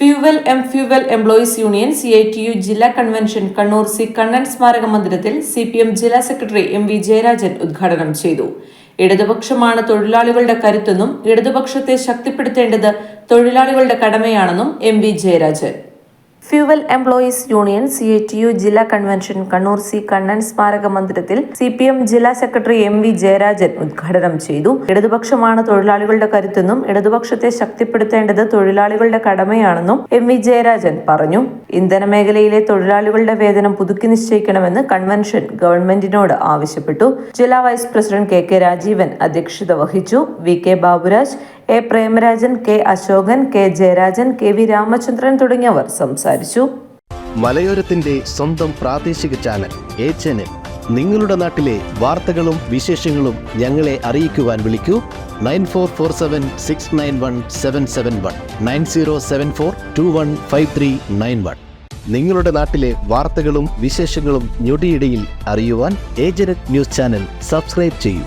Fuel M fuel employees union C I T U ജില്ലാ convention Kannur C Kannan സ്മാരക മന്ദിരത്തിൽ C P M ജില്ലാ secretary M V Jayarajan ഉദ്ഘാടനം ചെയ്തു. ഇടതുപക്ഷമാണ് തൊഴിലാളികളുടെ കരുത്തെന്നും ഇടതുപക്ഷത്തെ ശക്തിപ്പെടുത്തേണ്ടത് തൊഴിലാളികളുടെ കടമയാണെന്നും M V Jayarajan. Fuel employees union C A T U ജില്ലാ കൺവെൻഷൻ കണ്ണൂർ സി കണ്ണൻ സ്മാരക മന്ദിരത്തിൽ സി പി എം ജില്ലാ സെക്രട്ടറി എം വി ജയരാജൻ ഉദ്ഘാടനം ചെയ്തു. ഇടതുപക്ഷമാണ് തൊഴിലാളികളുടെ കരുത്തെന്നും ഇടതുപക്ഷത്തെ ശക്തിപ്പെടുത്തേണ്ടത് തൊഴിലാളികളുടെ കടമയാണെന്നും എം വി ജയരാജൻ പറഞ്ഞു. ഇന്ധന മേഖലയിലെ തൊഴിലാളികളുടെ വേതനം പുതുക്കി നിശ്ചയിക്കണമെന്ന് കൺവെൻഷൻ ഗവൺമെന്റിനോട് ആവശ്യപ്പെട്ടു. ജില്ലാ vice president K K Rajeevan അധ്യക്ഷത വഹിച്ചു. V K Baburaj A Premarajan K Ashokan K Jayarajan K V Ramachandran തുടങ്ങിയവർ സംസാരിച്ചു. മലയോരത്തിന്റെ സ്വന്തം പ്രാദേശിക ചാനൽ എ ചാനൽ. നിങ്ങളുടെ നാട്ടിലെ വാർത്തകളും വിശേഷങ്ങളും ഞങ്ങളെ അറിയിക്കുവാൻ വിളിക്കൂ. Nine four four seven six nine one seven seven one nine zero seven four two one five three nine one. നിങ്ങളുടെ നാട്ടിലെ വാർത്തകളും വിശേഷങ്ങളും ഞൊടിയിടയിൽ അറിയുവാൻ ഏജനറ്റ് ന്യൂസ് ചാനൽ സബ്സ്ക്രൈബ് ചെയ്യൂ.